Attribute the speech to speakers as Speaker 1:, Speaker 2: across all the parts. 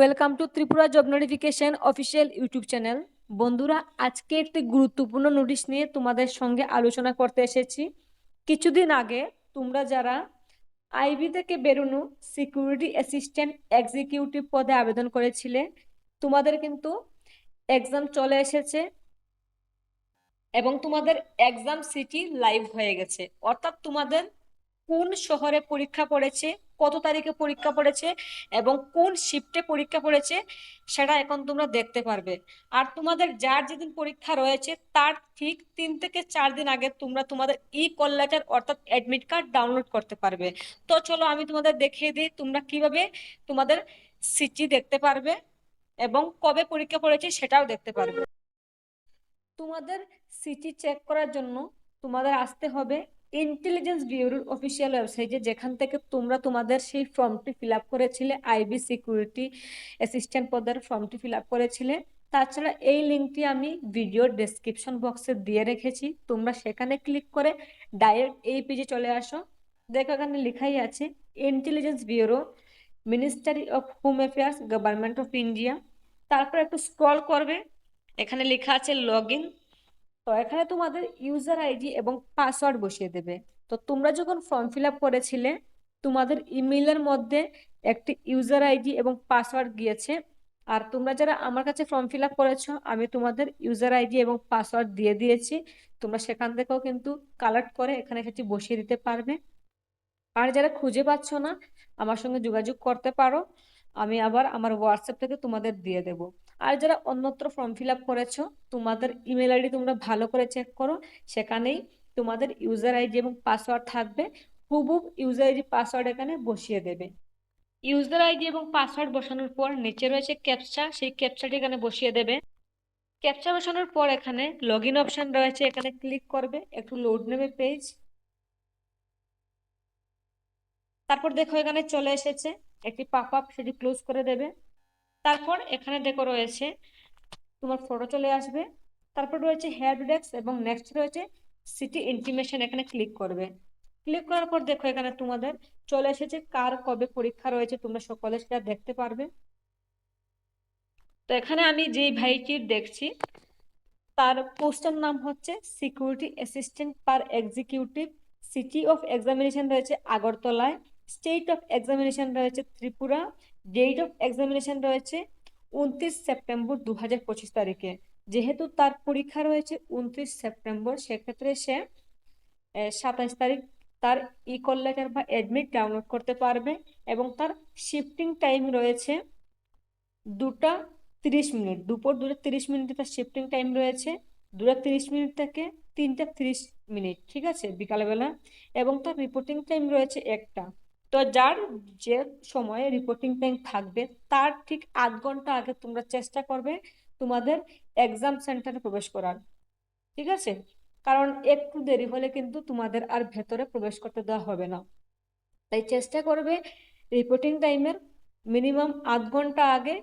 Speaker 1: Welcome to Tripura job notification official YouTube channel বন্ধুরা, আজকে একটি গুরুত্বপূর্ণ নোটিশ নিয়ে তোমাদের সঙ্গে আলোচনা করতে এসেছি। কিছুদিন আগে তোমরা যারা আইবি থেকে বেরোনো সিকিউরিটি অ্যাসিস্ট্যান্ট এক্সিকিউটিভ পদে আবেদন করেছিলে, তোমাদের কিন্তু এক্সাম চলে এসেছে এবং তোমাদের এক্সাম সিটি লাইভ হয়ে গেছে। অর্থাৎ তোমাদের কোন শহরে পরীক্ষা পড়েছে কত তারিখে পরীক্ষা পড়েছে এবং কোন শিফটে পরীক্ষা পড়েছে সেটা এখন তোমরা দেখতে পারবে। আর তোমাদের যার যেদিন পরীক্ষা রয়েছে তার ঠিক তিন থেকে চার দিন আগে তোমরা তোমাদের ই কল লেটার অর্থাৎ অ্যাডমিট কার্ড ডাউনলোড করতে পারবে। তো চলো আমি তোমাদের দেখিয়ে দিই তোমরা কীভাবে তোমাদের সিটি দেখতে পারবে এবং কবে পরীক্ষা পড়েছে সেটাও দেখতে পারবে। তোমাদের সিটি চেক করার জন্য তোমাদের আসতে হবে ইন্টেলিজেন্স ব্যুরোর অফিসিয়াল ওয়েবসাইটে যেখান থেকে তোমরা তোমাদের সেই ফর্মটি ফিল আপ করেছিলে আইবি সিকিউরিটি অ্যাসিস্ট্যান্ট পদের ফর্মটি ফিল আপ করেছিলে। তাছাড়া এই লিঙ্কটি আমি ভিডিও ডেসক্রিপশন বক্সে দিয়ে রেখেছি। তোমরা সেখানে ক্লিক করে ডাইরেক্ট এই পেজে চলে আসো। দেখো এখানে লেখাই আছে intelligence bureau ministry of home affairs government of India তারপর একটু স্ক্রল করবে, এখানে লেখা আছে লগ ইন তো এখানে তোমাদের ইউজার আইডি এবং পাসওয়ার্ড বসিয়ে দেবে। তো তোমরা যখন ফর্ম ফিল আপ করেছিলে, তোমাদের ইমেইলের মধ্যে একটি ইউজার আইডি এবং পাসওয়ার্ড গিয়েছে। আর তোমরা যারা আমার কাছে ফর্ম ফিল আপ করেছ, আমি তোমাদের ইউজার আইডি এবং পাসওয়ার্ড দিয়ে দিয়েছি। তোমরা সেখান থেকেও কিন্তু কালেক্ট করে এখানে সেটি বসিয়ে দিতে পারবে। আর যারা খুঁজে পাচ্ছ না, আমার সঙ্গে যোগাযোগ করতে পারো। আমি আবার আমার হোয়াটসঅ্যাপ থেকে তোমাদের দিয়ে দেব। আর যারা অন্যত্র ফর্ম ফিল আপ করেছ, তোমাদের ইমেল আইডি তোমরা ভালো করে চেক করো। সেখানেই তোমাদের ইউজার আইডি এবং পাসওয়ার্ড থাকবে। হুবহুব ইউজার আইডি পাসওয়ার্ড এখানে বসিয়ে দেবে। ইউজার আইডি এবং পাসওয়ার্ড বসানোর পর নিচে রয়েছে ক্যাপচা সেই ক্যাপচাটি এখানে বসিয়ে দেবে। ক্যাপচা বসানোর পর এখানে লগ ইন অপশন রয়েছে, এখানে ক্লিক করবে। একটু লোড নেবে পেজ তারপর দেখো এখানে চলে এসেছে। একটি পাপ আপ সেটি ক্লোজ করে দেবে। তারপর এখানে দেখো রয়েছে, তোমার ফটো চলে আসবে। তারপর রয়েছে হেয়ার ডেস্ক এবং নেক্সট রয়েছে সিটি ইন্টিমেশন এখানে ক্লিক করবে। ক্লিক করার পর দেখো এখানে তোমাদের চলে এসেছে কার কবে পরীক্ষা রয়েছে, তোমরা সকলে সেটা দেখতে পারবে। তো এখানে আমি যেই ভাইটির দেখছি, তার পোস্টের নাম হচ্ছে security assistant per executive city of examination রয়েছে আগরতলায়। স্টেট অফ এক্সামিনেশন রয়েছে ত্রিপুরা ডেট অফ এক্সামিনেশন রয়েছে উনত্রিশ সেপ্টেম্বর দু হাজার পঁচিশ তারিখে। যেহেতু তার পরীক্ষা রয়েছে উনত্রিশ সেপ্টেম্বর সেক্ষেত্রে সে সাতাশ তারিখ তার ই কল লেটার বা অ্যাডমিট ডাউনলোড করতে পারবে এবং তার শিফটিং টাইম রয়েছে দুটা তিরিশ মিনিট। দুপুর দুটো তিরিশ মিনিটে তার শিফটিং টাইম রয়েছে, দুটা তিরিশ মিনিট থেকে তিনটা তিরিশ মিনিট, ঠিক আছে? বিকালবেলা। এবং তার রিপোর্টিং টাইম রয়েছে একটা। তো যার যে সময়ে রিপোর্টিং টাইম থাকবে, তার ঠিক আধ ঘণ্টা আগে তোমরা চেষ্টা করবে তোমাদের এক্সাম সেন্টারে প্রবেশ করার। ঠিক আছে? কারণ একটু দেরি হলে কিন্তু তোমাদের আর ভেতরে প্রবেশ করতে দেওয়া হবে না। তাই চেষ্টা করবে রিপোর্টিং টাইমের মিনিমাম আধ ঘণ্টা আগে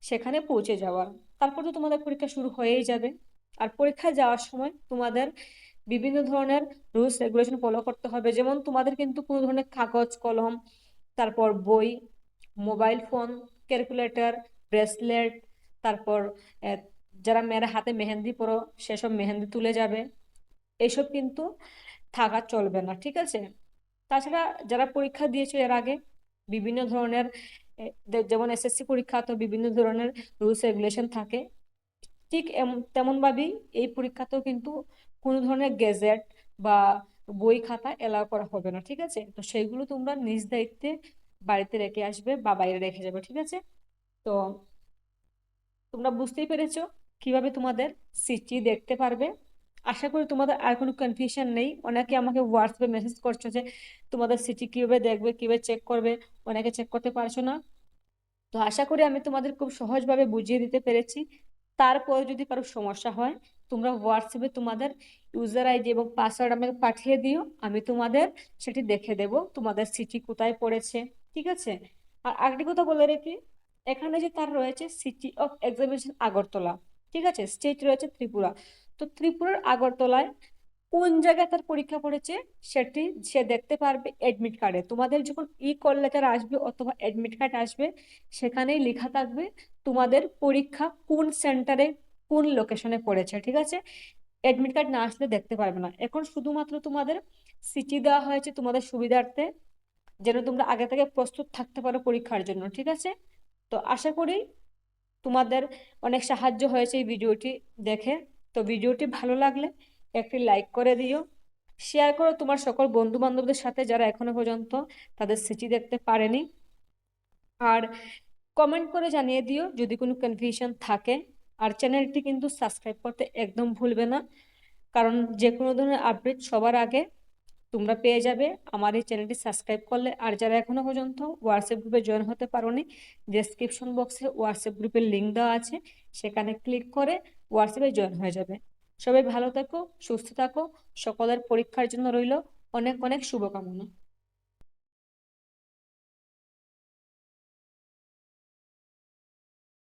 Speaker 1: সেখানে পৌঁছে যাওয়ার। তারপর তো তোমাদের পরীক্ষা শুরু হয়েই যাবে। আর পরীক্ষায় যাওয়ার সময় তোমাদের বিভিন্ন ধরনের রুলস রেগুলেশন ফলো করতে হবে। যেমন তোমাদের কিন্তু কোনো ধরনের কাগজ, কলম, তারপর বই মোবাইল ফোন ক্যালকুলেটর ব্রেসলেট তারপর যারা মেয়েরা হাতে মেহেন্দি পরো, সেসব মেহেন্দি তুলে যাবে। এসব কিন্তু থাকা চলবে না, ঠিক আছে? তাছাড়া যারা পরীক্ষা দিয়েছে এর আগে, বিভিন্ন ধরনের যেমন এসএসসি পরীক্ষা তো বিভিন্ন ধরনের রুলস রেগুলেশন থাকে। ঠিক তেমনভাবেই এই পরীক্ষাতেও কিন্তু কোনো ধরনের গেজেট বা বই খাতা এলাও করা হবে না, ঠিক আছে? তো সেইগুলো তোমরা নিজ দায়িত্বে বাড়িতে রেখে আসবে বা বাইরে রেখে যাবে, ঠিক আছে? তো তোমরা বুঝতেই পেরেছ কীভাবে তোমাদের সিটি দেখতে পারবে। আশা করি তোমাদের আর কোনো কনফিউশন নেই। অনেকে আমাকে হোয়াটসঅ্যাপে মেসেজ করছ যে তোমাদের সিটি কীভাবে দেখবে, কীভাবে চেক করবে, অনেকে চেক করতে পারছ না। তো আশা করি আমি তোমাদের খুব সহজভাবে বুঝিয়ে দিতে পেরেছি। তারপরে যদি কারও সমস্যা হয় তোমরা হোয়াটসঅ্যাপে তোমাদের ইউজার আইডি এবং পাসওয়ার্ড আমাকে পাঠিয়ে দিও, আমি তোমাদের সেটি দেখে দেব, তোমাদের সিটি কোথায় পড়েছে, ঠিক আছে? আর আরেকটি কথা বলে রেখে, এখানে যে তার রয়েছে সিটি অফ এক্সামিনেশন আগরতলা, ঠিক আছে? স্টেট রয়েছে ত্রিপুরা। তো ত্রিপুরার আগরতলায় কোন জায়গায় তার পরীক্ষা পড়েছে সেটি সে দেখতে পারবে অ্যাডমিট কার্ডে তোমাদের যখন ই কল লেটার আসবে অথবা অ্যাডমিট কার্ড আসবে, সেখানেই লেখা থাকবে তোমাদের পরীক্ষা কোন সেন্টারে কোন লোকেশনে পড়েছে, ঠিক আছে? অ্যাডমিট কার্ড না আসলে দেখতে পারবে না। এখন শুধুমাত্র তোমাদের সিটি দেওয়া হয়েছে তোমাদের সুবিধার্থে, যেন তোমরা আগে থেকে প্রস্তুত থাকতে পারো পরীক্ষার জন্য, ঠিক আছে? তো আশা করি তোমাদের অনেক সাহায্য হয়েছে এই ভিডিওটি দেখে। তো ভিডিওটি ভালো লাগলে একটি লাইক করে দিও। শেয়ার করো তোমার সকল বন্ধু বান্ধবদের সাথে যারা এখনও পর্যন্ত তাদের সিটি দেখতে পারেনি। আর কমেন্ট করে জানিয়ে দিও যদি কোনো কনফিউশন থাকে। আর চ্যানেলটি কিন্তু সাবস্ক্রাইব করতে একদম ভুলবে না। কারণ যে কোনো ধরনের আপডেট সবার আগে তোমরা পেয়ে যাবে। আমার এই চ্যানেলটি সাবস্ক্রাইব করলে আর যারা এখনও পর্যন্ত হোয়াটসঅ্যাপ গ্রুপে জয়েন হতে পারোনি ডেসক্রিপশন বক্সে হোয়াটসঅ্যাপ গ্রুপের লিঙ্ক দেওয়া আছে। সেখানে ক্লিক করে হোয়াটসঅ্যাপে জয়েন হয়ে যাবে। সবাই ভালো থাকো, সুস্থ থাকো, সকলের পরীক্ষার জন্য রইল অনেক অনেক শুভকামনা।